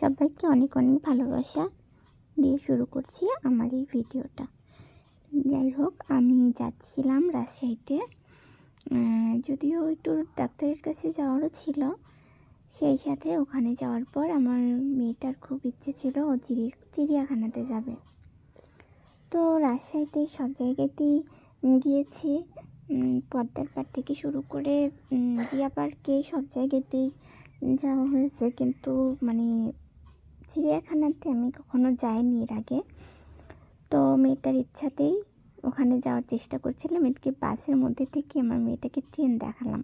সবাইকে অনেক অনেক ভালোবাসা দিয়ে শুরু করছি আমার এই ভিডিওটা। যাই হোক, আমি যাচ্ছিলাম রাজশাহীতে। যদিও একটু ডাক্তারের কাছে যাওয়ারও ছিল, সেই সাথে ওখানে যাওয়ার পর আমার মেয়েটার খুব ইচ্ছে ছিল ও চিড়ি, চিড়িয়াখানাতে যাবে। তো রাজশাহীতে সব জায়গাতেই গিয়েছি। পদ্মার পাড় থেকে শুরু করে জিয়া পার্কে সব জায়গাতেই যাওয়া হয়েছে। কিন্তু মানে চিড়িয়াখানাতে আমি কখনো যাইনি এর আগে। তো মেয়েটার ইচ্ছাতেই ওখানে যাওয়ার চেষ্টা করছিলাম। এদিকে বাসের মধ্যে থেকে আমার মেয়েটাকে ট্রেন দেখালাম।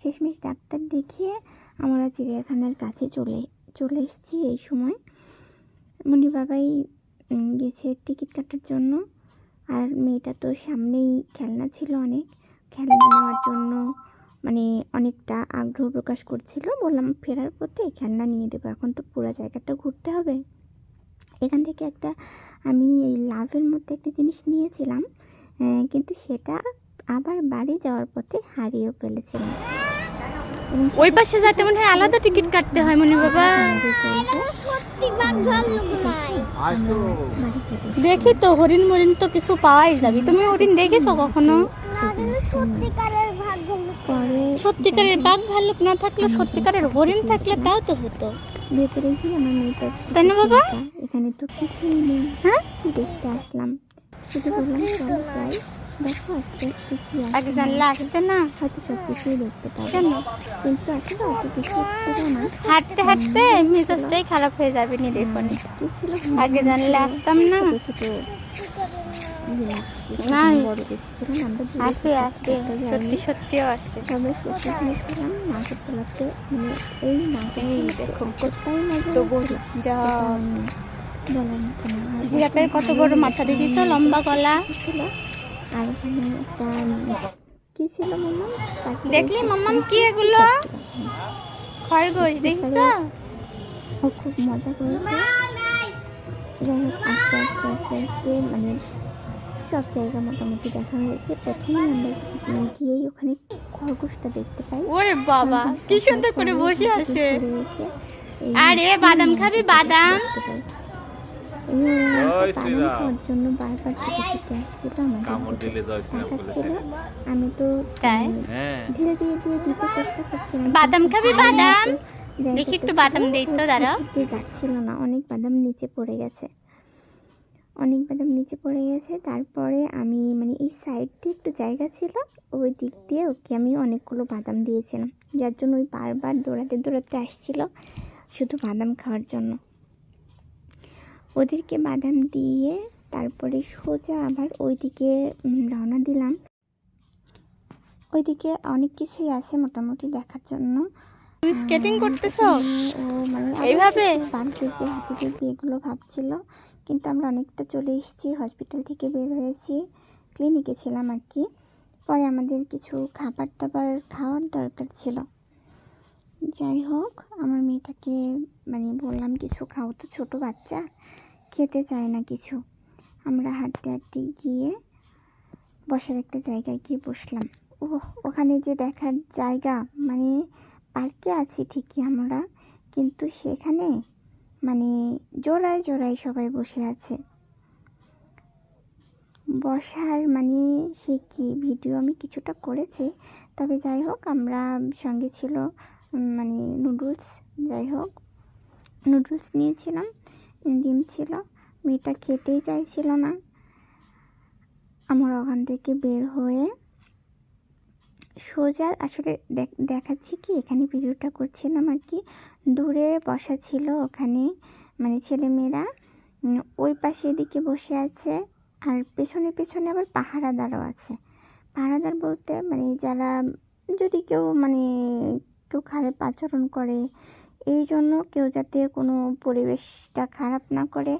শেষমেশ ডাক্তার দেখিয়ে আমরা চিড়িয়াখানার কাছে চলে চলে এসেছি এই সময়। মনি বাবাই গেছে টিকিট কাটার জন্য। আর মেয়েটা তো সামনেই খেলনা ছিল অনেক। খেলনা নেওয়ার জন্য মানে অনেকটা আগ্রহ প্রকাশ করছিল। বললাম ফেরার পথে খেলনা নিয়ে দেবো এখন তো পুরো জায়গাটা ঘুরতে হবে। এখান থেকে একটা আমি এই লাভের মধ্যে একটা জিনিস নিয়েছিলাম কিন্তু সেটা আবার বাড়ি যাওয়ার পথে হারিয়েও ফেলেছিলাম। ওই পাশে যাতে মনে হয় আলাদা টিকিট কাটতে হয় মনে বাবা। নাই বাড়ি যাবে দেখি তো হরিণ মরিণ তো কিছু পাওয়াই যাবি। তুমি হরিণ দেখেছ কখনো না যেন সত্যিকারের বাঘ ভাল্লুক পরে সত্যিকারের বাঘ ভাল্লুক না থাকলে সত্যিকারের হরিণ থাকলে তাও তো হতো। ভেতরে গিয়ে আমার মেয়েটার তাই না বাবা? এখানে তো কিছুই নেই। হ্যাঁ? কি দেখতে আসলাম? শুধু বললাম চল যাই। দেখো আস্তে আস্তে কি আগে জানলে আসতে না? হয়তো সব কিছুই দেখতে পাবো। কেন? কিন্তু আসলে অত কিছু ছিল না। হাঁটতে হাঁটতে মেজাজটাই খারাপ হয়ে যাবে নিরীক্ষণে কি ছিল? আগে জানলে আসতাম না। ছোট। আছে থেকে আছে। একটা সত্যি সত্যিও আছে। তবে শেষে গিয়েছিলাম নাগরতলাতে মানে এই। কত বড় মাথা দেখিস লম্বা গলা? ছিল? আর একটা কি ছিল মাম্মা দেখলি মাম্মাম কি এগুলো। খরগোশ ও খুব মজা করেছে। যাই হোক আস্তে আস্তে আস্তে আস্তে মানে সব জায়গা মোটামুটি দেখা হয়েছে প্রথমে আমরা গিয়েই ওখানে খরগোশটা দেখতে পাই ওরে বাবা কি সুন্দর করে বসে আছে আরে বাদাম খাবি বাদাম। খাওয়ার জন্য বারবার ছুটে ছুটে আসছিল আমাদের। আমি তো তাই? ধীরে ধীরে ধীরে দিতে চেষ্টা করছিলাম বাদাম খাবি বাদাম? দেখি একটু বাদাম দেই তো, দাঁড়াও। যাচ্ছিল না অনেক বাদাম নিচে পড়ে গেছে অনেক বাদাম নিচে পড়ে গেছে। তারপরে আমি মানে এই সাইড দিয়ে একটু জায়গা ছিল ওই দিক দিয়ে ওকে আমি অনেকগুলো বাদাম দিয়েছিলাম। যার জন্য ওই বারবার দৌড়াতে দৌড়াতে আসছিল শুধু বাদাম খাওয়ার জন্য। ওদেরকে বাদাম দিয়ে তারপরে সোজা আবার ওইদিকে রওনা দিলাম। ওইদিকে অনেক কিছুই আছে মোটামুটি দেখার জন্য। তুমি স্কেটিং করতেছো? ও মানে এইভাবে? বাঘ দেখবে হাতি দেখবে এগুলো ভাবছিল। কিন্তু আমরা অনেকটা চলে এসেছি হসপিটাল থেকে বের হয়েছি ক্লিনিকে ছিলাম আর কি। পরে আমাদের কিছু খাবার দাবার খাওয়ার দরকার ছিল। যাই হোক, আমার মেয়েটাকে মানে বললাম কিছু খাও তো, ছোটো বাচ্চা, খেতে চায় না কিছু। আমরা হাঁটতে হাঁটতে গিয়ে বসার একটা জায়গায় গিয়ে বসলাম। ও ওখানে যে দেখার জায়গা মানে পার্কে আছি ঠিকই আমরা, কিন্তু সেখানে মানে জোড়ায় জোড়ায় সবাই বসে আছে। বসার মানে সে কি ভিডিও আমি কিছুটা করেছি, তবে যাই হোক আমরা সঙ্গে ছিল মানে নুডলস, যাই হোক। নুডলস নিয়েছিলাম, ডিম ছিল, মেয়েটা খেতেই চাইছিল না। আমরা ওখান থেকে বের হয়ে সোজা আসলে দেখ- দেখাচ্ছি কি? এখানে ভিডিওটা করছিলাম আর কি দূরে বসা ছিল ওখানে মানে ছেলেমেয়েরা। ওই পাশে এদিকে বসে আছে। আর পেছনে পেছনে আবার পাহারাদারও আছে। পাহারাদার বলতে মানে যারা যদি কেউ মানে কেউ খারাপ আচরণ করে, এই জন্য কেউ যাতে কোনো পরিবেশটা খারাপ না করে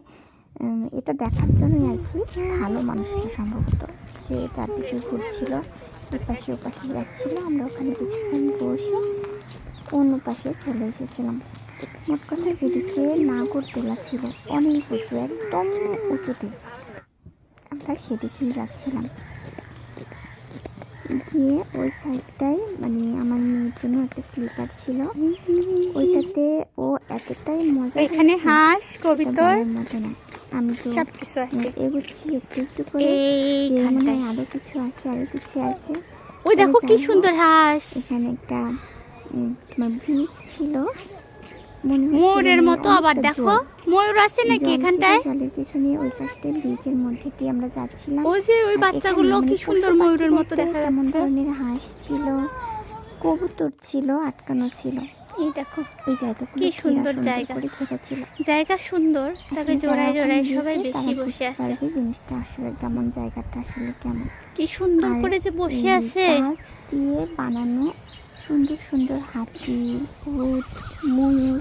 এটা দেখার জন্যই আর কি ভালো মানুষটা সম্ভবত। সে চারদিকে ঘুরছিল। এপাশে ওপাশে যাচ্ছিল আমরা ওখানে কিছুক্ষণ বসে অন্য পাশে চলে এসেছিলাম। মোট কথা যেদিকে নাগরদোলা ছিল অনেক উঁচু একদম উঁচুতে আমরা সেদিকেই যাচ্ছিলাম। গিয়ে ওই সাইডটাই মানে আমার মেয়ের জন্য একটা স্লিপার ছিল। ওইটাতে ও এতটাই মজা এখানে হাঁস কবিতর? মতো না। আমি তো সব কিছু আছে এগুচ্ছি একটু একটু করে। মনে এইখানটায়। আরও কিছু আছে আরও কিছু আছে। ওই দেখো কি সুন্দর হাঁস। এখানে একটা তোমার ব্রিজ ছিল। মনে ময়ূরের মানে মতো আবার দেখো। ময়ূর আছে নাকি এখানটায়? জলের পিছনে ওই পাশে ব্রিজের মধ্যে দিয়ে আমরা যাচ্ছিলাম। ওই যে ওই বাচ্চাগুলো কি মানে সুন্দর ময়ূরের মতো দেখা যাচ্ছে। ধরনের হাঁস ছিল। কবুতর ছিল আটকানো ছিল। এই দেখো ওই জায়গাগুলো কি সুন্দর জায়গা। জায়গা সুন্দর তবে জোড়ায় জোড়ায় সবাই বেশি বসে আছে। জিনিসটা আসলে কেমন জায়গাটা আসলে কেমন। কি সুন্দর করে যে বসে আছে। গাছ দিয়ে বানানো সুন্দর সুন্দর হাতি উট ময়ূর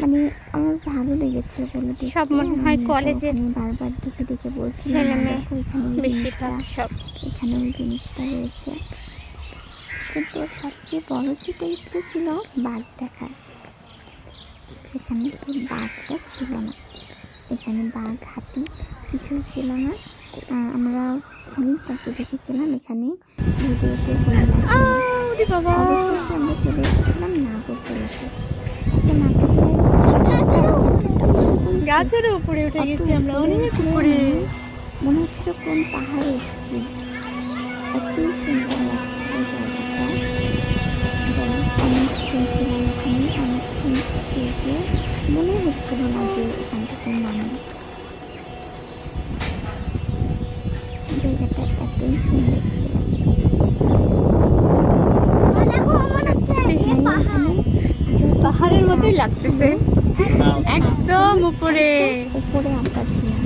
মানে আমার ভালো লেগেছে বলে সব মনে হয় ওখানে বারবার দেখে দেখে বলছি ছেলে মেয়ে এখানে বেশিরভাগ সব এখানে ওই জিনিসটা রয়েছে। কিন্তু সবচেয়ে বড় যেটা ইচ্ছে ছিল বাঘ দেখার। এখানে সেই বাঘটা ছিল না। এখানে বাঘ হাতি কিছুই ছিল না। আমরা হরিণটাকে দেখেছিলাম এখানে। ভিডিওতে হরিণ আসেনি। আউরে বাবা! অবশেষে আমরা চলে এসেছিলাম নাগরদোলাতে গাছের উপরে উঠে গেছি আমরা অনেক উপরে। মনে হচ্ছিল কোন পাহাড়ে এসেছি। হচ্ছিল না এখান থেকে নামি। জায়গাটা এতই সুন্দর ছিল। দেখো হচ্ছে এখানে যত পাহাড়ের মতোই লাগতেছে। একদম উপরে। উপরে আমরা ছিলাম।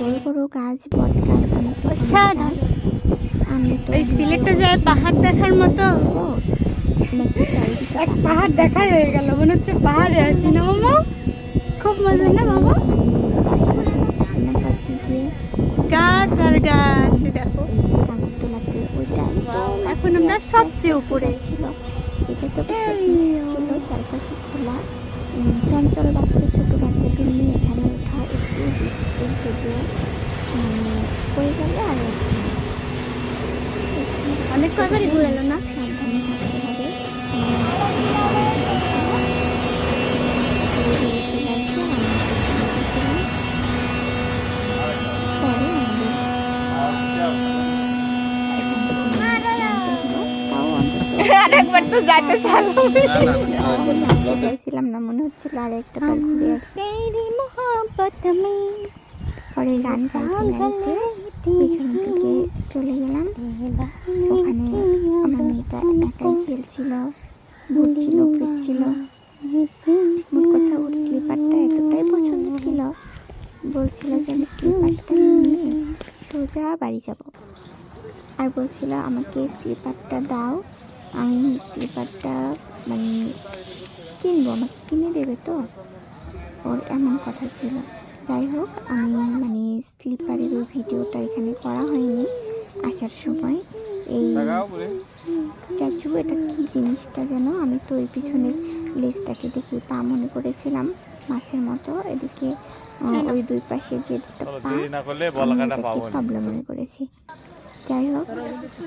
বড় বড় গাছ বট গাছ অসাধারণ। আমি তো এই সিলেটে যায় পাহাড় দেখার মতো। এক পাহাড় দেখাই হয়ে গেল। মনে হচ্ছে পাহাড়ে আছি না? মজা না দিয়ে গাছ আর গাছ এখন আমরা সবচেয়ে উপরে। ছিল এটা তো ছিল চারপাশে খোলা চঞ্চল বাচ্চা ছোট বাচ্চাদের নিয়ে এখানে ওঠা একটু হয়ে গেলে আর। অনেক কয়বারই ঘুরে এলো না আরেকবার তো যাইতে চাইছিলাম না মনে হচ্ছিল আর একটা পরে গান গাইতে পিছন চলে গেলাম। ওখানে আমার মেয়েটা একাই খেলছিল ঘুরছিল ফিরছিল মোট কথা ওর স্লিপারটা এতটাই পছন্দ ছিল বলছিল যে আমি স্লিপারটা নিয়ে সোজা বাড়ি যাব। আর বলছিল আমাকে স্লিপারটা দাও আমি স্লিপারটা মানে কিনবো আমাকে কিনে দেবে তো? ওর এমন কথা ছিল। যাই হোক আমি মানে স্লিপারের ওই ভিডিওটা এখানে করা হয়নি আসার সময়। এই স্ট্যাচু এটা কী জিনিসটা যেন? আমি তো ওই পিছনের লেজটাকে দেখি পা মনে করেছিলাম মাছের মতো। এদিকে ওই দুই পাশে যে দুটো পা মনে করেছি। যাই হোক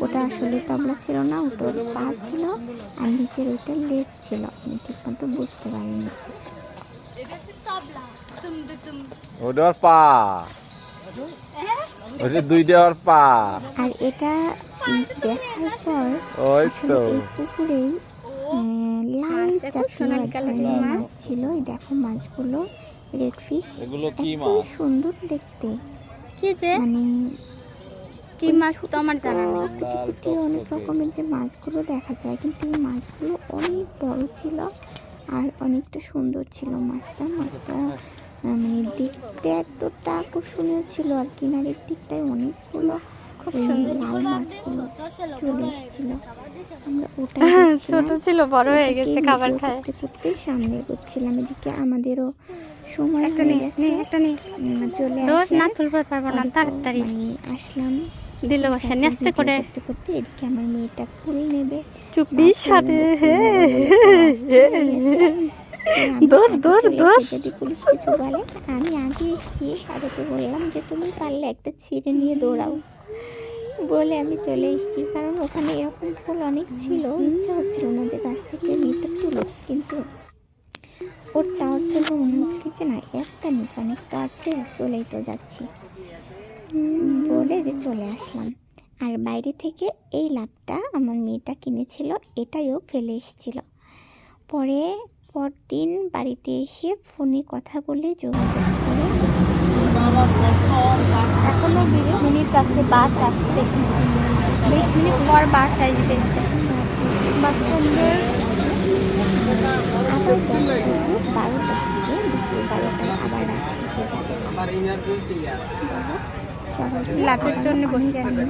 ওটা আসলে তবলা ছিল না ওটার পা ছিল আর নিচের ওইটা লেজ ছিল। আমি ঠিক মতো বুঝতে পারিনি। ওটা পা। ওটা দুইটা ওর পা। আর এটা দেখার পর ওই তো। পুকুরেই লাল মাছ। মাছ ছিল। দেখো মাছগুলো রেড ফিশ। এগুলো কি মাছ? সুন্দর দেখতে। কি যে? মানে কি মাছ তো আমার জানা নেই। অনেক রকমের যে মাছগুলো দেখা যায় কিন্তু এই মাছগুলো অনেক বড় ছিল আর অনেকটা সুন্দর ছিল মাছটা। মাছটা মানে দেখতে এতটা আকর্ষণীয় ছিল আর কিনারের দিকটায় অনেকগুলো খুব লাল মাছগুলো চলে এসেছিল। আমরা ছোট। ছিল বড় হয়ে গেছে খাবার খায় করতে করতে সামনে এদিকে আমাদেরও সময় একটা একটা চলে মানে আসলাম। দিল বসে নেস্তে করে। করতে এদিকে আমার মেয়েটা ফুল নেবে। চব্বিশ সালে হে যদি পুলিশ কিছু বলে আমি আগে এসেছি আরোকে বললাম যে তুমি পারলে একটা ছিঁড়ে নিয়ে দৌড়াও। বলে আমি চলে এসেছি। কারণ ওখানে এরকম ফুল অনেক ছিল ইচ্ছা হচ্ছিল না যে গাছ থেকে মেয়েটা তুলো কিন্তু ওর চাওয়ার জন্য মনে হচ্ছিল যে না একটা মেকানিক তো আছে চলেই তো যাচ্ছি। বলে যে চলে আসলাম। আর বাইরে থেকে এই লাভটা আমার মেয়েটা কিনেছিল এটাইও ফেলে এসেছিল। পরে পরদিন বাড়িতে এসে ফোনে কথা বলে যোগাযোগ করে এখনও বিশ মিনিট আছে বাস আসতে বিশ মিনিট পর বাস আসবে। বাস করব বারোটার দিকে দুপুর বারোটায় আবার রাজশাহীতে যাবে। লাভের জন্য বসে আছি।